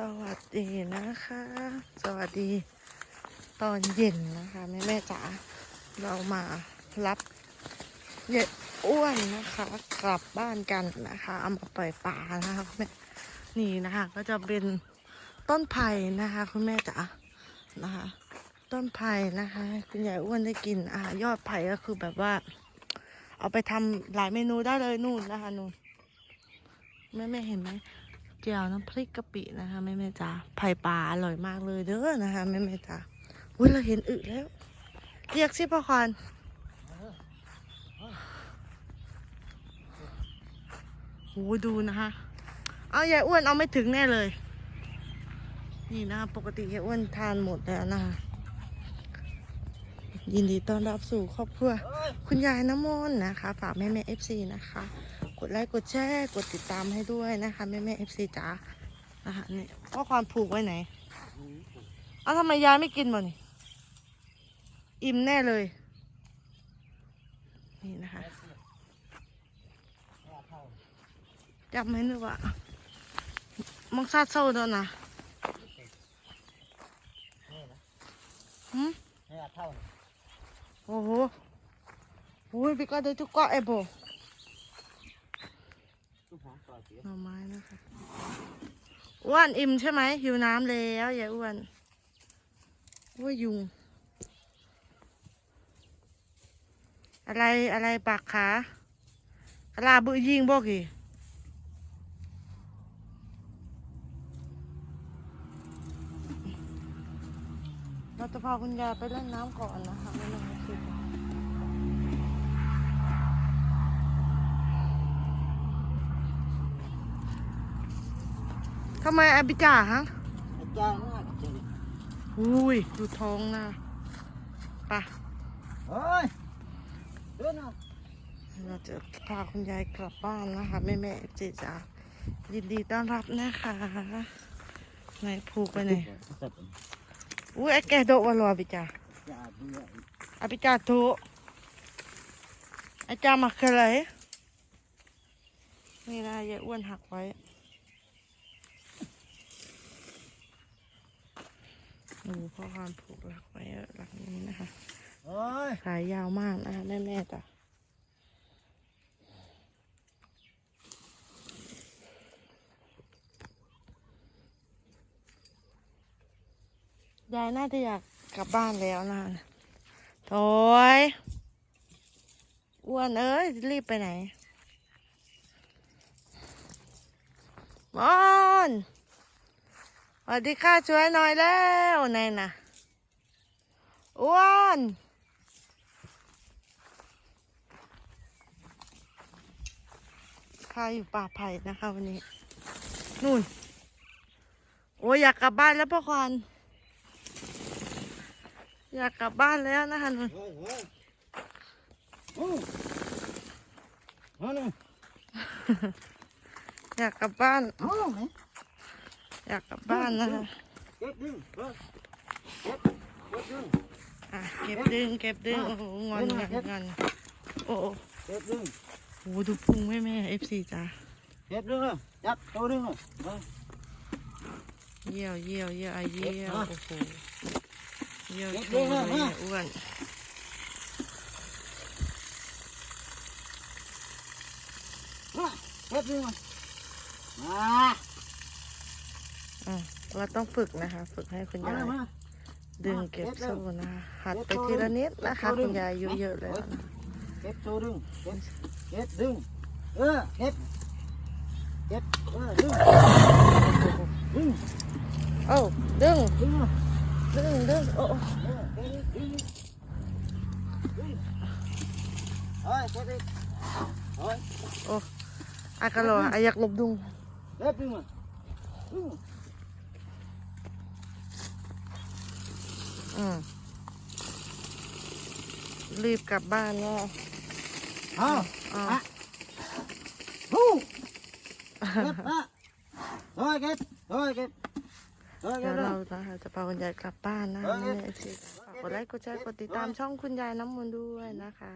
สวัสดีนะคะ สวัสดีตอนเย็นนะคะ แม่แม่จ๋าเรามารับเยายอ้วนนะคะ กลับบ้านกันนะคะเอามาปล่อยปลานะคะคุณแม่นี่นะคะ ก็จะเป็นต้นไผ่นะคะ คุณแม่จ๋านะคะ ต้นไผ่นะคะ คุณยายอ้วนได้กินอ่ายอดไผ่ก็คือแบบว่า เอาไปทำหลายเมนูได้เลยนู่นนะคะนู่นแม่แม่เห็นไหม จียวน้ำพริกกะปินะคะแม่แม่จ๋าไผ่ปลาอร่อยมากเลยเด้อนะคะแม่แม่จ๋าอุ้ยเราเห็นอึแล้ว เรียกสิพ่อควานโหดูนะคะ เอายายอ้วนเอาไม่ถึงแน่เลย นี่นะคะปกติยายอ้วนทานหมดแล้วนะคะยินดีต้อนรับสู่ครอบครัว คุณยายน้ำมนต์นะคะ ฝากแม่แม่เอฟซีนะคะ ดไลค์กดแชร์กดติดตามให้ด้วยนะคะแม่แม่เอฟซีจ๋านะคะนี่ข้อความผูกไว้ไหนเอาทำไมยายไม่กินบ่นี่อิ่มแน่เลย นี่นะคะจำไหมนึกว่ามังซาเศร้าแล้วนะหืมให้อาเท่าโอ้โหโอ้ยพี่ก็ได้ทุกเกาะไอ้โบ หางปล่อยเสียหน่อไม้นะคะอ้วนอิ่มใช่ไหมหิวน้ำแล้วอย่าอ้วนว่ายุง อะไรอะไรปากขากะลาบือยิงบอกอีเราจะพาคุณยายไปเล่นน้ำก่อนนะคะไม่ต้องมาคิ ทำไมอาบิจ่าฮะอาจารย์น่าจะอุ้ยดูท้องนะไปะเฮ้ยเดินเอาเราจะพาคุณยายกลับบ้านนะคะแม่แม่เจจ๋ายินดีต้อนรับนะคะไหนผูกไปไหนอุ้ยไอ้แกโดดวะรออาบิจ่าอย่าเบื่ออาบิจ่าโตไอ้จ่ามาเคยเลยนี่นะยายอ้วนหักไว้ ดูพ่อความผูกหลักไว้หลักนี้นะคะเฮ้ยสายยาวมากนะคะแม่แม่จ้ะยายน่าจะอยากกลับบ้านแล้วนะคะโถยอ้วนเอ้ย รีบไปไหนมอน สวัสดีค่ะช่วยหน่อยแล้วไหนน่ะอ้วนพาอยู่ป่าไผ่นะคะวันนี้ นู่น โอ้อยากกลับบ้านแล้วพ่อควานอยากกลับบ้านแล้วนะคะนู่นเฮ้ยเฮ้ยโอ้เอาหนึ่งอยากกลับบ้าน อยากกลับบ้านนะคะเก็บดึงเฮ้ยเก็บเก็บดึงอะเก็บดึงเก็บดึงโอ้โหงอนงอนงอนโอ้โหเก็บดึงโอ้โหดูพุงแม่แม่เอฟซีจ้าเก็บดึงเลยจับตัวดึงเลยเยี่ยวเยี่ยวเยี่ยวไอเยี่ยวโอ้โหเยี่ยวเก็บโชดึงว์เลยอ้วนเก็บดึงมามา เราต้องฝึกนะคะ ฝึกให้คุณเอายาเลยยมาดึงเก็บโซ่นะคะหัดไปทีละนิดนะคะคุณยายอายุเยอะแล้วนะเก็บตัวดึงเก็บเก็บดึงเออเก็บเก็บเออดึงดึงโอ้ดึงดึงมาดึงดึงโอ้เออเก็บดึงดึงเฮ้ยเก็บดิเฮ้ยโอ้อากาโลอาอยากหลบดุงเก็บดึงมาดึง อืมรีบกลับบ้านแล้วเอาอ้าวอะฮู้เก็บอะเฮ้ยเก็บเฮ้ยเก็บเฮ้ยเก็เดี๋ยวบเรานะคะจะพาคุณยายกลับบ้านนะแม่สิฝากกดไลค์กดแชร์กดติดตามช่องคุณยายน้ำมนต์ด้วยนะคะ